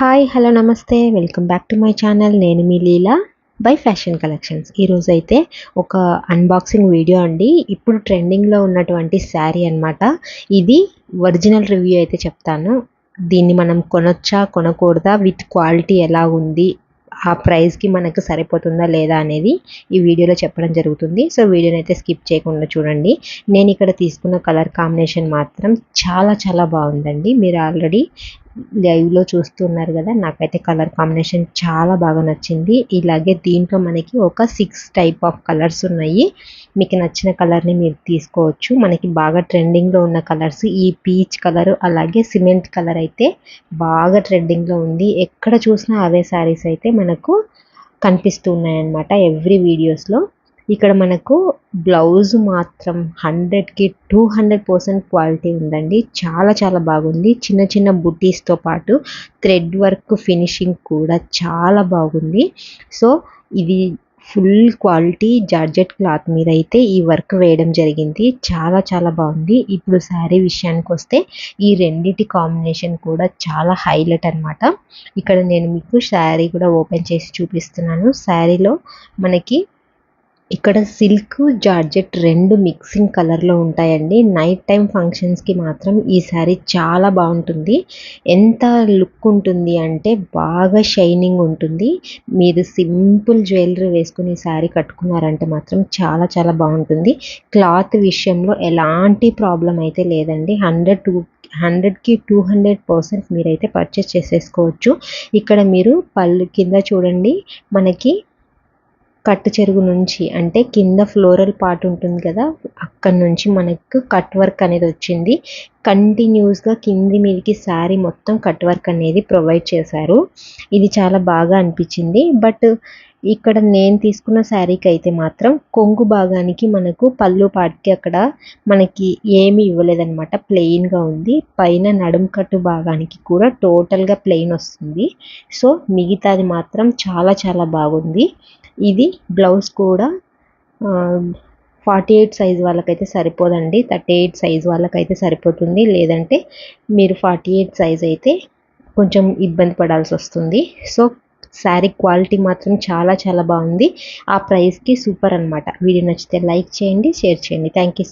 Hi hello namaste. Welcome back to my channel నేను మీ Leela by fashion collections ఈరోజు అయితే ఒక అన్బాక్సింగ్ వీడియో అండి. ఇప్పుడు ట్రెండింగ్లో ఉన్నటువంటి శారీ అన్నమాట. ఇది ఒరిజినల్ రివ్యూ అయితే చెప్తాను. దీన్ని మనం కొనొచ్చా కొనకూడదా విత్ క్వాలిటీ ఎలా ఉంది ఆ ప్రైస్కి మనకు సరిపోతుందా లేదా అనేది ఈ వీడియోలో చెప్పడం జరుగుతుంది. సో వీడియోని అయితే స్కిప్ చేయకుండా చూడండి. నేను ఇక్కడ తీసుకున్న కలర్ కాంబినేషన్ మాత్రం చాలా చాలా బాగుందండి. మీరు ఆల్రెడీ లైవ్లో చూస్తున్నారు కదా నాకైతే కలర్ కాంబినేషన్ చాలా బాగా నచ్చింది. ఇలాగే దీంట్లో మనకి ఒక సిక్స్ టైప్ ఆఫ్ కలర్స్ ఉన్నాయి. మీకు నచ్చిన కలర్ని మీరు తీసుకోవచ్చు. మనకి బాగా ట్రెండింగ్లో ఉన్న కలర్స్ ఈ పీచ్ కలర్ అలాగే సిమెంట్ కలర్ అయితే బాగా ట్రెండింగ్లో ఉంది. ఎక్కడ చూసినా అవే శారీస్ అయితే మనకు కనిపిస్తూ ఉన్నాయన్నమాట ఎవ్రీ వీడియోస్లో ఇక్కడ మనకు బ్లౌజ్ మాత్రం హండ్రెడ్కి టూ హండ్రెడ్ పర్సెంట్ క్వాలిటీ ఉందండి. చాలా చాలా బాగుంది. చిన్న చిన్న బుటీస్తో పాటు థ్రెడ్ వర్క్ ఫినిషింగ్ కూడా చాలా బాగుంది. సో ఇది ఫుల్ క్వాలిటీ జార్జెట్ క్లాత్ మీద అయితే ఈ వర్క్ వేయడం జరిగింది. చాలా చాలా బాగుంది. ఇప్పుడు శారీ విషయానికి వస్తే ఈ రెండిటి కాంబినేషన్ కూడా చాలా హైలైట్ అనమాట ఇక్కడ నేను మీకు శారీ కూడా ఓపెన్ చేసి చూపిస్తున్నాను. శారీలో మనకి ఇక్కడ సిల్క్ జార్జెట్ రెండు మిక్సింగ్ కలర్లో ఉంటాయండి. నైట్ టైం ఫంక్షన్స్కి మాత్రం ఈ శారీ చాలా బాగుంటుంది. ఎంత లుక్ ఉంటుంది అంటే బాగా షైనింగ్ ఉంటుంది. మీరు సింపుల్ జ్యువెలరీ వేసుకుని శారీ కట్టుకున్నారంటే మాత్రం చాలా చాలా బాగుంటుంది. క్లాత్ విషయంలో ఎలాంటి ప్రాబ్లం అయితే లేదండి. హండ్రెడ్ టూ హండ్రెడ్కి టూ హండ్రెడ్ పర్సెంట్ మీరైతే పర్చేస్ చేసేసుకోవచ్చు. ఇక్కడ మీరు పళ్ళు కింద చూడండి. మనకి కట్టు చెరుగు నుంచి అంటే కింద ఫ్లోరల్ పార్ట్ ఉంటుంది కదా అక్కడ నుంచి మనకు కట్ వర్క్ అనేది వచ్చింది. కంటిన్యూస్గా కింది మీదకి శారీ మొత్తం కట్ వర్క్ అనేది ప్రొవైడ్ చేశారు. ఇది చాలా బాగా అనిపించింది. బట్ ఇక్కడ నేను తీసుకున్న శారీకి అయితే మాత్రం కొంగు భాగానికి మనకు పళ్ళు పాటికి అక్కడ మనకి ఏమీ ఇవ్వలేదన్నమాట. ప్లెయిన్గా ఉంది. పైన నడుం కట్టు భాగానికి కూడా టోటల్గా ప్లెయిన్ వస్తుంది. సో మిగతాది మాత్రం చాలా చాలా బాగుంది. ఇది బ్లౌజ్ కూడా ఫార్టీ ఎయిట్ సైజ్ వాళ్ళకైతే సరిపోదండి. థర్టీ ఎయిట్ సైజ్ వాళ్ళకైతే సరిపోతుంది. లేదంటే మీరు ఫార్టీ ఎయిట్ సైజ్ అయితే కొంచెం ఇబ్బంది పడాల్సి వస్తుంది. సో శారీ క్వాలిటీ మాత్రం చాలా చాలా బాగుంది. ఆ ప్రైస్కి సూపర్ అనమాట వీడియో నచ్చితే లైక్ చేయండి షేర్ చేయండి. Thank you